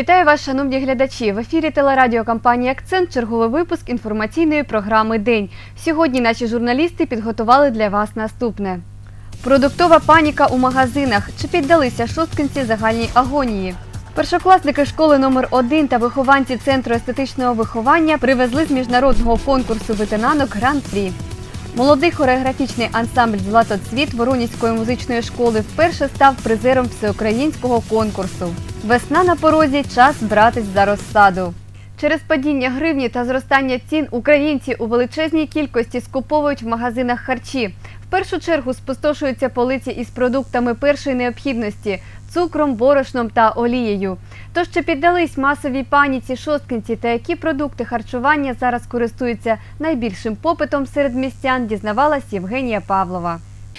Вітаю вас, шановні глядачі! В ефірі телерадіокомпанії Акцент черговий випуск інформаційної програми День. Сьогодні наші журналісти підготували для вас наступне. Продуктова паніка у магазинах. Чи піддалися шосткинці загальній агонії? Першокласники школи номер 1 та вихованці Центру естетичного виховання привезли з міжнародного конкурсу ветенанок Гран-прі. Молодий хореографічний ансамбль Златоцвіт Воронівської музичної школи вперше став призером всеукраїнського конкурсу. Весна на порозі час братись за розсаду. Через падіння гривні та зростання цін українці у величезній кількості скуповують в магазинах харчі. В першу чергу спустошуються полиці із продуктами першої необхідності цукром, борошном та олією. Тож чи піддались масовій паніці шосткинці та які продукти харчування зараз користуються найбільшим попитом серед містян, дізнавалась Євгенія Павлова.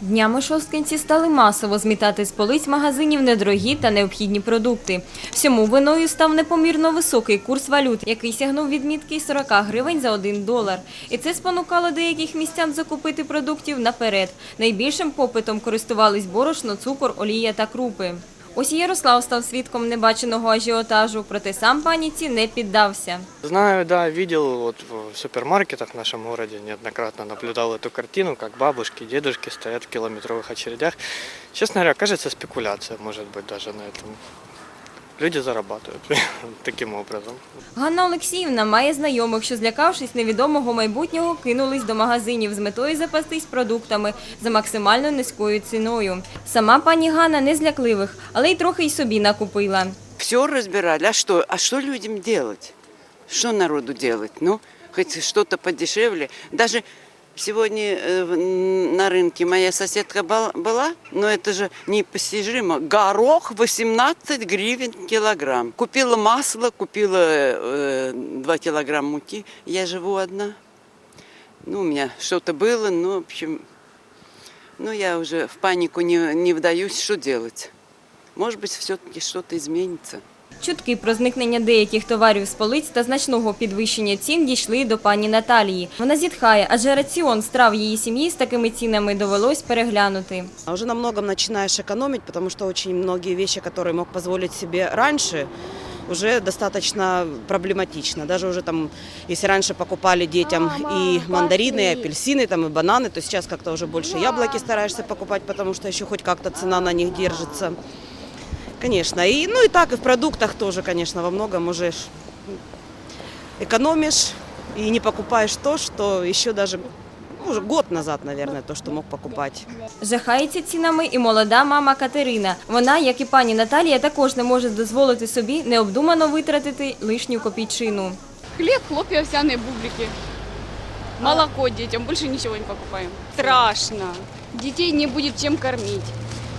Днями шосткинці стали масово змітати з полиць магазинів недорогі та необхідні продукти. Всьому виною став непомірно високий курс валют, який сягнув відмітки 40 гривень за 1 долар. І це спонукало деяких містян закупити продуктів наперед. Найбільшим попитом користувались борошно, цукор, олія та крупи. Ось і Ярослав став свідком небаченого ажіотажу, проте сам паніці не піддався. Знаю, да, видел вот в супермаркетах в нашем городе, неоднократно наблюдал эту картину, как бабушки, дедушки стоят в километровых очередях. Честно говоря, кажется, спекуляция может быть даже на этом. Люди зарабатывают таким образом. Ганна Олексіївна має знайомих, що злякавшись невідомого майбутнього, кинулись до магазинів з метою запастись продуктами за максимально низькою ціною. Сама пані Ганна не з лякливих, але й трохи й собі накупила. Все разбирали. А что? А что людям делать? Что народу делать? Ну, хоть что-то подешевле. Даже сегодня э, в- н- на рынке моя соседка бал- была, но это же непостижимо. Горох 18 гривен килограмм. Купила масло, купила э, 2 килограмма муки. Я живу одна. Ну, у меня что-то было, но, в общем, ну, я уже в панику не, не вдаюсь, что делать. Может быть, все-таки что-то изменится. Чутки про зникнення деяких товарів з полиць та значного підвищення цін дійшли до пані Наталії. Вона зітхає, адже раціон страв її сім'ї з такими цінами довелось переглянути. А Уже на многом начинаешь экономить, потому что очень многие вещи, которые мог позволить себе раньше, уже достаточно проблематично. Даже уже там, если раньше покупали детям и мандарины, и апельсины, там, и бананы, то сейчас как-то уже больше яблоки стараешься покупать, потому что еще хоть как-то цена на них держится. Конечно. И, ну и так и в продуктах тоже, конечно, во многом уже экономишь и не покупаешь то, что еще даже ну, уже год назад, наверное, то, что мог покупать. Жахається цінами і молода мама Катерина. Вона, як і пані Наталія, також не може дозволити собі необдумано витратити лишню копійчину. Хлеб, хлопья, овсяные бублики. Молоко детям, больше ничего не покупаем. Страшно. Детей не будет чем кормить.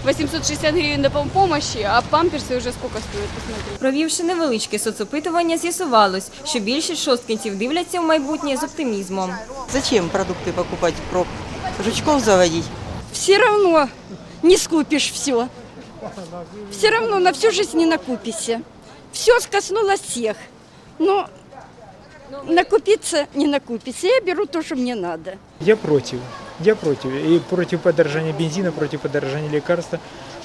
860 гривен до помощи, а памперсы уже сколько стоят, посмотри. Провівши невеличке соцопитування, з'ясувалось, що більшість шосткинців дивляться в майбутнє з оптимізмом. Зачем продукты покупать в проб? Жучков заводить? все равно не скупишь все. Все равно на всю жизнь не накупишься. Все скоснуло всех. Но накупиться не накупиться. Я беру то, что мне надо. Я против. Я против. И против подорожания бензина, против подорожания лекарства,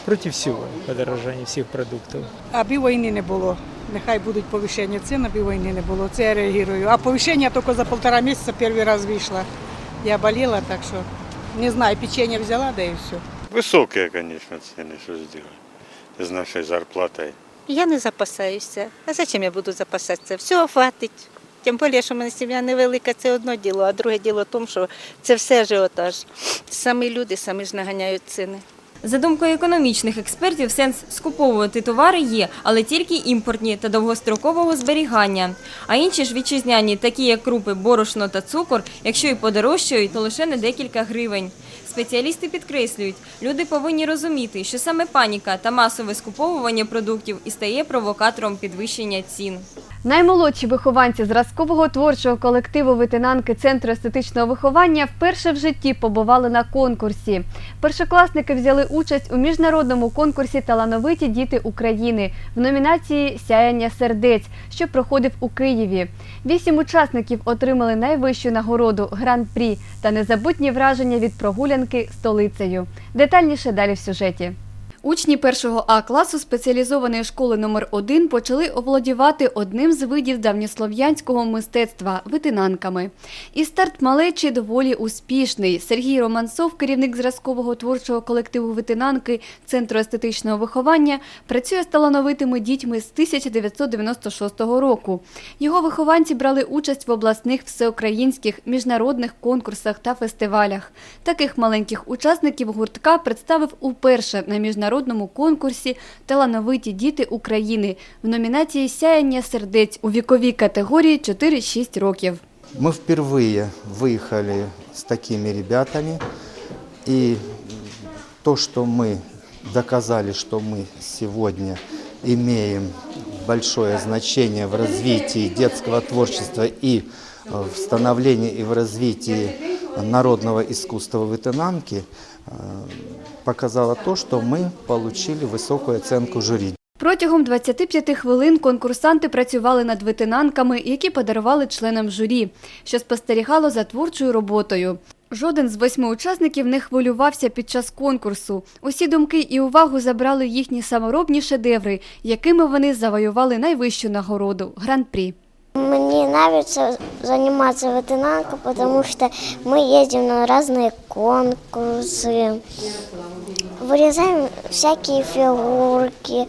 против всего подорожания всех продуктов. Аби війни не було. Нехай будуть повищення цін, аби війни не було. Це я реагую. А повищення тільки за півтора місяця перший раз вийшло. Я болела, так що не знаю, печенье взяла, да і все. Высокие, конечно, цены, что сделать. С нашей зарплатой. Я не запасаюся. А зачем я буду запасатися? Всього хватить. Тим більше, що мене сім'я невелика, це одне діло, а друге діло в тому, що це все ажіотаж. Самі люди самі ж наганяють ціни. За думкою економічних експертів, сенс скуповувати товари є, але тільки імпортні та довгострокового зберігання. А інші ж вітчизняні, такі як крупи, борошно та цукор, якщо і подорожчають, то лише на декілька гривень. Спеціалісти підкреслюють, люди повинні розуміти, що саме паніка та масове скуповування продуктів і стає провокатором підвищення цін. Наймолодші вихованці зразкового творчого колективу ветенанки Центру естетичного виховання вперше в житті побували на конкурсі. Першокласники взяли участь у міжнародному конкурсі Талановиті діти України в номінації Сяяння сердець, що проходив у Києві. Вісім учасників отримали найвищу нагороду гран-прі та незабутні враження від прогулянки столицею. Детальніше далі в сюжеті. Учні першого А класу спеціалізованої школи номер 1 почали оволодівати одним з видів давньослов'янського мистецтва витинанками. І старт малечі доволі успішний. Сергій Романцов, керівник зразкового творчого колективу витинанки Центру естетичного виховання, працює з талановитими дітьми з 1996 року. Його вихованці брали участь в обласних всеукраїнських міжнародних конкурсах та фестивалях. Таких маленьких учасників гуртка представив уперше на міжнародному конкурсі Талановиті діти України в номінації Сяяння сердець у віковій категорії 4-6 років. Мы впервые выехали с такими ребятами, и то, что мы доказали, что мы сегодня имеем большое значение в развитии детского творчества и э, в становлении и в развитии народного искусства вытынанки, э, показало то, что мы получили высокую оценку жюри. Протягом 25 хвилин конкурсанти працювали над витинанками, які подарували членам журі, що спостерігало за творчою роботою. Жоден з восьми учасників не хвилювався під час конкурсу. Усі думки і увагу забрали їхні саморобні шедеври, якими вони завоювали найвищу нагороду гран-прі. Мне нравится заниматься ветеринаркой, потому что мы ездим на разные конкурсы, вырезаем всякие фигурки,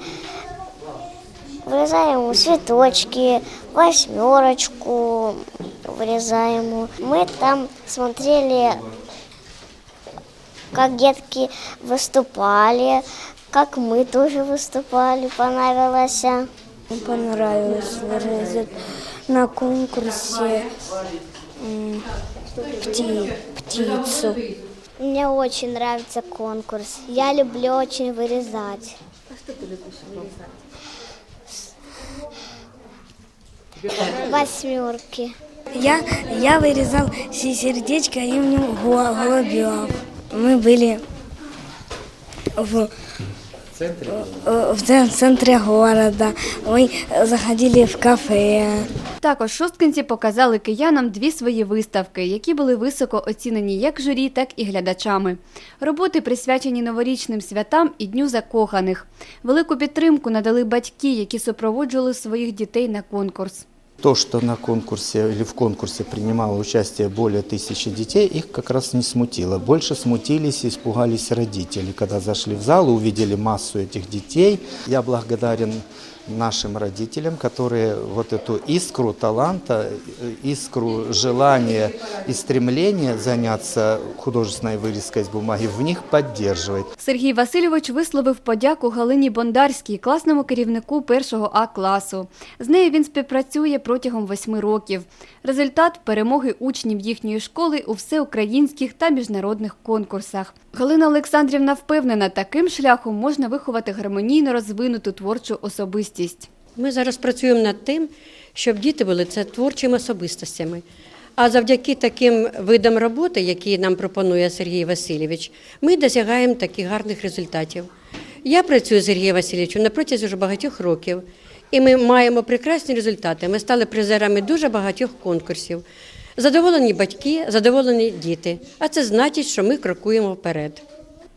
вырезаем цветочки, восьмерочку вырезаем. Мы там смотрели, как детки выступали, как мы тоже выступали, понравилось. Понравилось вырезать на конкурсе м, пти- птицу. Мне очень нравится конкурс. Я люблю очень вырезать. А что ты любишь вырезать? Восьмерки. Я, я вырезал се- сердечко и в нем го- голубев. Мы были в, э, в ц- центре города. Мы заходили в кафе. Також шосткинці показали киянам дві свої виставки, які були високо оцінені як журі, так і глядачами. Роботи присвячені новорічним святам і Дню закоханих. Велику підтримку надали батьки, які супроводжували своїх дітей на конкурс. То, что на конкурсе или в конкурсе принимало участие более тысячи детей, их как раз не смутило. Больше смутились и испугались родители, когда зашли в зал увидели массу этих детей. Я благодарен нашим родителям, которые вот эту искру таланта, э, искру желания и стремления заняться художественной вырезкой с бумаги в них поддерживают. Сергій Васильович висловив подяку Галині Бондарській, класному керівнику першого А класу. З нею він співпрацює протягом восьми років. Результат перемоги учнів їхньої школи у всеукраїнських та міжнародних конкурсах. Галина Олександрівна впевнена, таким шляхом можна виховати гармонійно розвинуту творчу особистість. Ми зараз працюємо над тим, щоб діти були це творчими особистостями. А завдяки таким видам роботи, які нам пропонує Сергій Васильович, ми досягаємо таких гарних результатів. Я працюю з Сергієм Васильовичем на протязі вже багатьох років, і ми маємо прекрасні результати. Ми стали призерами дуже багатьох конкурсів. Задоволені батьки, задоволені діти. А це значить, що ми крокуємо вперед.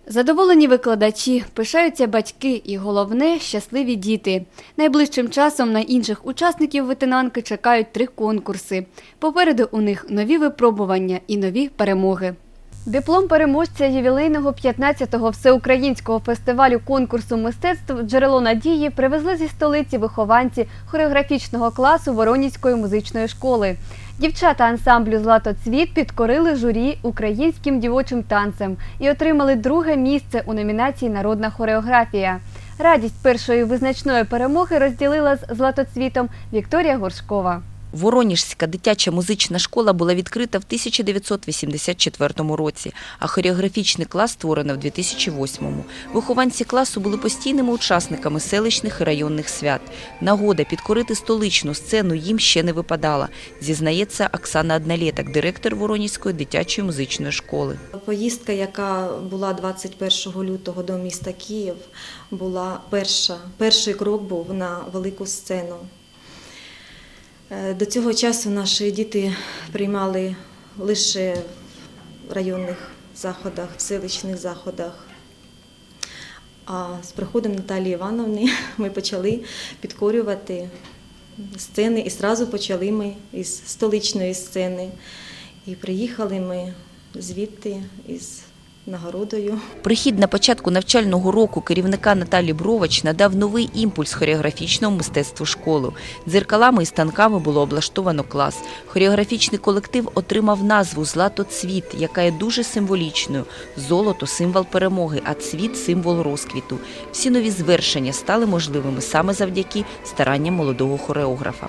Задоволені викладачі, пишаються батьки і головне щасливі діти. Найближчим часом на інших учасників ветенанки чекають три конкурси. Попереду у них нові випробування і нові перемоги. Диплом переможця ювілейного 15-го всеукраїнського фестивалю конкурсу мистецтв Джерело надії привезли зі столиці вихованці хореографічного класу Воронізької музичної школи. Дівчата ансамблю Златоцвіт підкорили журі українським дівочим танцем і отримали друге місце у номінації Народна хореографія. Радість першої визначної перемоги розділила з Златоцвітом Вікторія Горшкова. Вороніжська дитяча музична школа була відкрита в 1984 році, а хореографічний клас створено в 2008. Вихованці класу були постійними учасниками селищних і районних свят. Нагода підкорити столичну сцену їм ще не випадала, зізнається Оксана Однолєток, директор Воронізької дитячої музичної школи. Поїздка, яка була 21 лютого до міста Київ, була перша. Перший крок був на велику сцену. Е, До цього часу наші діти приймали лише в районних заходах, в селищних заходах. А з приходом Наталії Івановни ми почали підкорювати сцени і одразу почали ми із столичної сцени. І приїхали ми звідти із нагородою. Прихід на початку навчального року керівника Наталі Бровач надав новий імпульс хореографічному мистецтву школи. Дзеркалами і станками було облаштовано клас. Хореографічний колектив отримав назву Златоцвіт, яка є дуже символічною. Золото символ перемоги, а цвіт символ розквіту. Всі нові звершення стали можливими саме завдяки старанням молодого хореографа.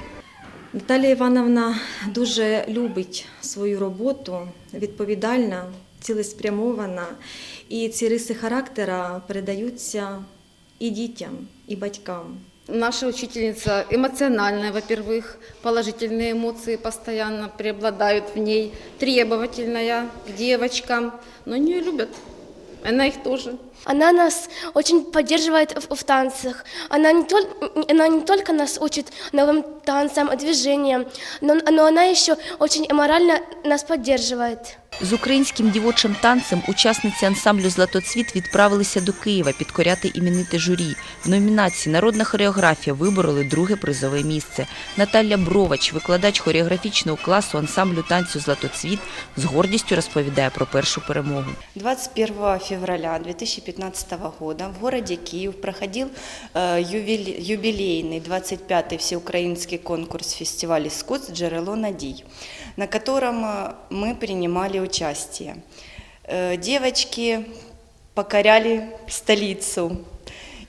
Наталія Івановна дуже любить свою роботу, відповідальна, цілеспрямована, і ці риси характера передаються і дітям, і батькам. Наша учительница эмоциональная, во-первых, положительные эмоции постоянно преобладают в ней, требовательная к девочкам, но нее любят, она их тоже. Она нас очень поддерживает в, в танцах. Она не, тол- она не только нас учит новым танцам, движениям, но, но она еще очень морально нас поддерживает. З українським дівочим танцем учасниці ансамблю Златоцвіт відправилися до Києва підкоряти імените журі. В номінації Народна хореографія вибороли друге призове місце. Наталя Бровач, викладач хореографічного класу ансамблю танцю Златоцвіт, з гордістю розповідає про першу перемогу. 21 февраля 2015 года в городе Киев проходил э, ювели- юбилейный 25-й всеукраинский конкурс фестиваля искусств «Джерело Надий», на котором э, мы принимали участие. Э, Девочки покоряли столицу.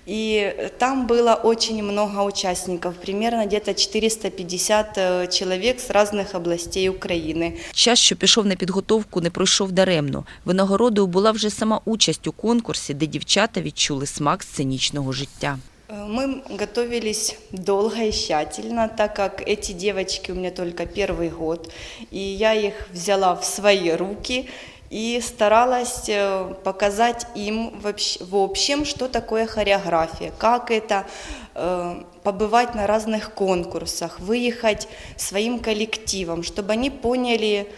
И там было очень много участников, примерно где-то 450 э, человек с разных областей Украины. Час, що пішов на підготовку, не пройшов даремно. Винагородою була вже сама участь у конкурсі, де дівчата відчули смак сценічного життя. Э, Мы готовились долго и тщательно, так как эти девочки у меня только первый год, и я их взяла в свои руки и старалась э, показать им в общем, что такое хореография, как это э, побывать на разных конкурсах, выехать своим коллективом, чтобы они поняли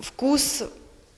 вкус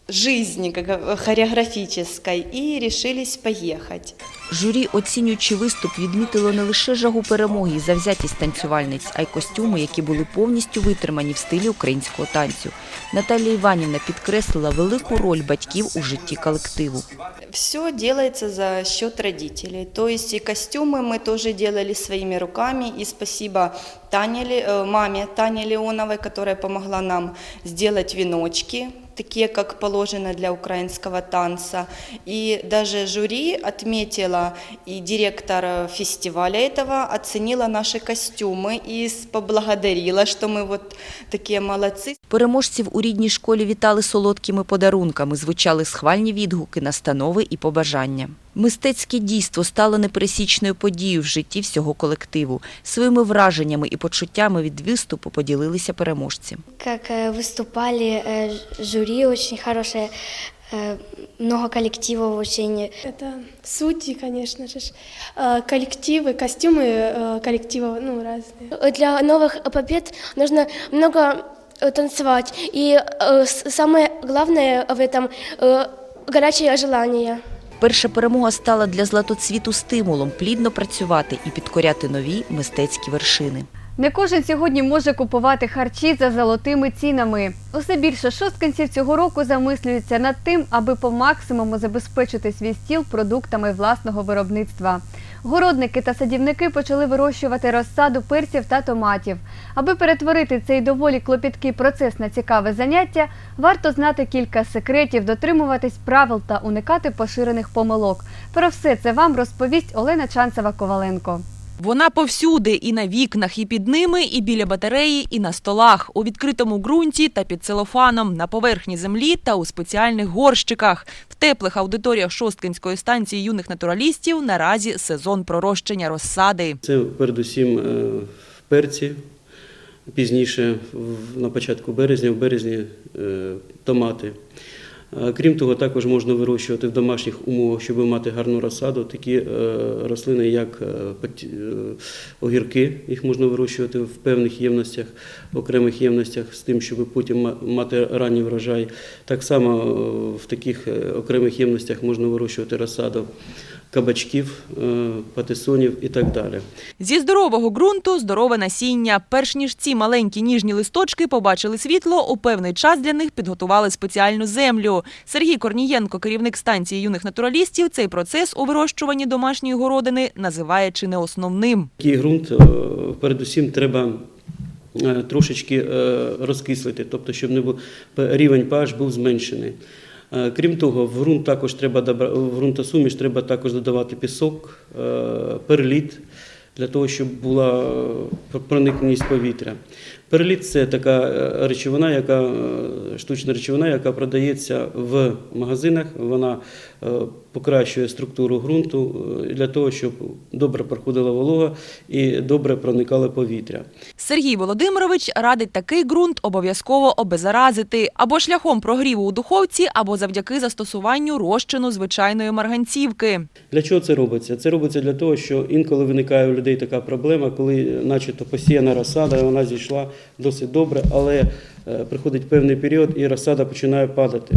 жизни как э, хореографической и решились поехать. Журі, оцінюючи виступ, відмітило не лише жагу перемоги і завзятість танцювальниць, а й костюми, які були повністю витримані в стилі українського танцю. Наталія Іванівна підкреслила велику роль батьків у житті колективу. Все делается за счет родителей. То есть и костюмы мы тоже делали своими руками. И спасибо Тане, Ле- э, маме Тане Леоновой, которая помогла нам сделать веночки, такие, как положено для украинского танца. И даже жюри отметила, и директор э, фестиваля этого оценила наши костюмы и с- поблагодарила, что мы вот такие молодцы. Переможців у рідній школі вітали солодкими подарунками, звучали схвальні відгуки, настанови і побажання. Мистецьке дійство стало непересічною подією в житті всього колективу. Своїми враженнями і почуттями від виступу поділилися переможці. Как э, выступали э, ж- жюри очень хорошее, э, много коллективов очень. Это судьи, конечно же, ж, э, коллективы, костюмы э, коллективов, ну, разные. Для новых побед нужно много э, танцевать. И э, с- самое главное в этом э, горячее желание. Перша перемога стала для златоцвіту стимулом плідно працювати і підкоряти нові мистецькі вершини. Не кожен сьогодні може купувати харчі за золотими цінами. Усе більше шосткинців цього року замислюються над тим, аби по максимуму забезпечити свій стіл продуктами власного виробництва. Городники та садівники почали вирощувати розсаду перців та томатів. Аби перетворити цей доволі клопіткий процес на цікаве заняття, варто знати кілька секретів, дотримуватись правил та уникати поширених помилок. Про все це вам розповість Олена Чанцева-Коваленко. Вона повсюди і на вікнах, і під ними, і біля батареї, і на столах, у відкритому ґрунті та під целофаном, на поверхні землі та у спеціальних горщиках. В теплих аудиторіях Шосткинської станції юних натуралістів наразі сезон пророщення розсади. Це передусім е, перці, пізніше, в- на початку березня, в березні е, томати. Крім того, також можна вирощувати в домашніх умовах, щоб мати гарну розсаду, такі е, рослини, як е, е, огірки, їх можна вирощувати в певних ємностях, в окремих ємностях, з тим, щоб потім мати ранній врожай. Так само в таких окремих ємностях можна вирощувати розсаду кабачків, е, патисонів і так далі. Зі здорового ґрунту здорове насіння. Перш ніж ці маленькі ніжні листочки побачили світло, у певний час для них підготували спеціальну землю. Сергій Корнієнко, керівник станції юних натуралістів, цей процес у вирощуванні домашньої городини називає чи не основним. Такий ґрунт, е, передусім, треба е, трошечки розкислити, тобто, щоб не був рівень pH був зменшений. Е, Крім того, в ґрунт також треба в ґрунтосуміш треба також додавати пісок, е, перліт для того, щоб була е, проникненість повітря. Перліт це така е, речовина, яка е, штучна речовина, яка продається в магазинах. Вона е, покращує структуру ґрунту для того, щоб добре проходила волога і добре проникало повітря. Сергій Володимирович радить такий ґрунт обов'язково обеззаразити або шляхом прогріву у духовці, або завдяки застосуванню розчину звичайної марганцівки. Для чого це робиться? Це робиться для того, що інколи виникає у людей така проблема, коли начебто посіяна розсада, вона зійшла досить добре, але е, приходить певний період і розсада починає падати.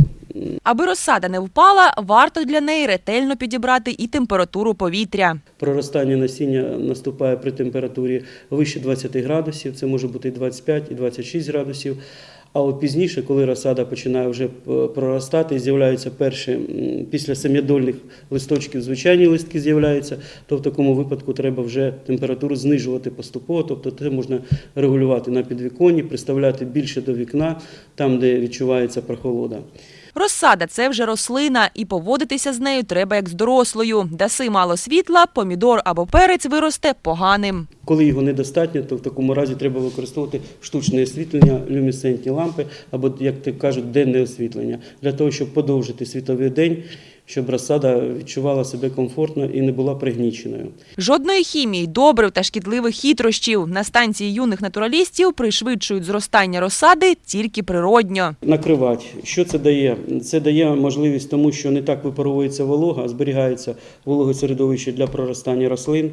Аби розсада не впала, варто для неї ретельно підібрати і температуру повітря. Проростання насіння наступає при температурі вище 20 градусів, це може бути і 25 і 26 градусів. А от пізніше, коли розсада починає вже е, проростати, з'являються перші після семядольних листочків звичайні листки з'являються, то в такому випадку треба вже температуру знижувати поступово, тобто це можна регулювати на підвіконні, приставляти більше до вікна, там, де відчувається прохолода. Розсада це вже рослина, і поводитися з нею треба як з дорослою. Даси мало світла, помідор або перець виросте поганим. Коли його недостатньо, то в такому разі треба використовувати штучне освітлення, люмісцентні лампи або, як кажуть, денне освітлення для того, щоб подовжити світовий день, щоб розсада відчувала себе комфортно і не була пригніченою. Жодної хімії, добрив та шкідливих хитрощів. На станції юних натуралістів пришвидшують зростання розсади тільки природньо. Накривати. Що це дає? Це дає можливість тому, що не так випаровується волога, а зберігається вологе середовище для проростання рослин.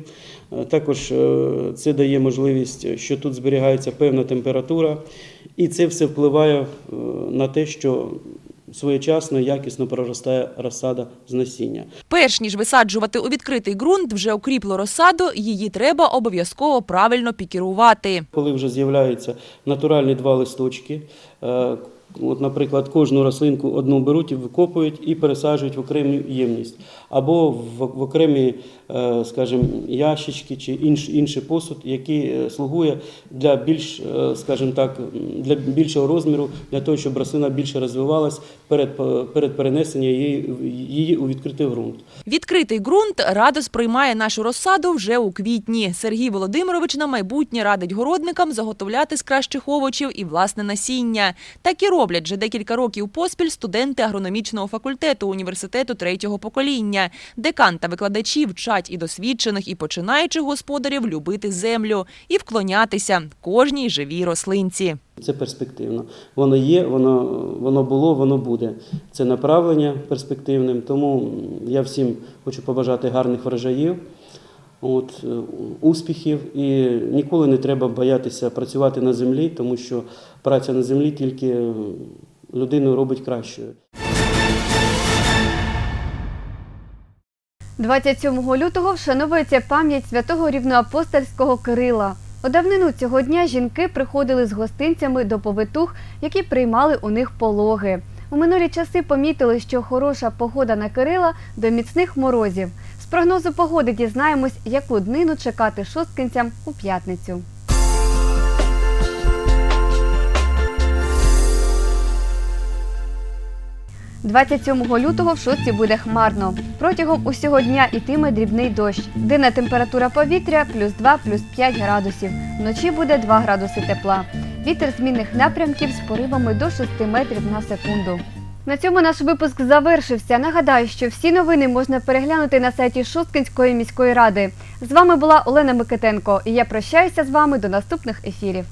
Е, Також е, це дає можливість, що тут зберігається певна температура, і це все впливає е, на те, що своєчасно, якісно проростає розсада з насіння. Перш ніж висаджувати у відкритий ґрунт, вже окріпло розсаду, її треба обов'язково правильно пікірувати. Коли вже з'являються натуральні два листочки, е, от, наприклад, кожну рослинку одну беруть і викопують і пересаджують в окрему ємність, або в, окремі, е, скажімо, ящички чи інш, інший посуд, який е, слугує для більш, е, скажімо так, для більшого розміру, для того, щоб рослина більше розвивалась перед, перед перенесенням її, її у відкритий ґрунт. Відкритий ґрунт радо сприймає нашу розсаду вже у квітні. Сергій Володимирович на майбутнє радить городникам заготовляти з кращих овочів і власне насіння. Так і роблять вже декілька років поспіль студенти агрономічного факультету університету третього покоління. Декан та викладачі вчать і досвідчених, і починаючих господарів любити землю і вклонятися кожній живій рослинці. Це перспективно. Воно є, воно, воно було, воно буде. Це направлення перспективним. Тому я всім хочу побажати гарних врожаїв, от, успіхів. І ніколи не треба боятися працювати на землі, тому що праця на землі тільки людину робить кращою. 27 лютого вшановується пам'ять святого рівноапостольського Кирила. У давнину цього дня жінки приходили з гостинцями до повитух, які приймали у них пологи. У минулі часи помітили, що хороша погода на Кирила до міцних морозів. З прогнозу погоди дізнаємось, яку днину чекати шосткинцям у п'ятницю. «27 лютого в шостці буде хмарно. Протягом усього дня йтиме дрібний дощ. Денна температура повітря плюс 2, плюс 5 градусів. Вночі буде 2 градуси тепла. Вітер змінних напрямків з поривами до 6 метрів на секунду. На цьому наш випуск завершився. Нагадаю, що всі новини можна переглянути на сайті Шосткинської міської ради. З вами була Олена Микитенко і я прощаюся з вами до наступних ефірів.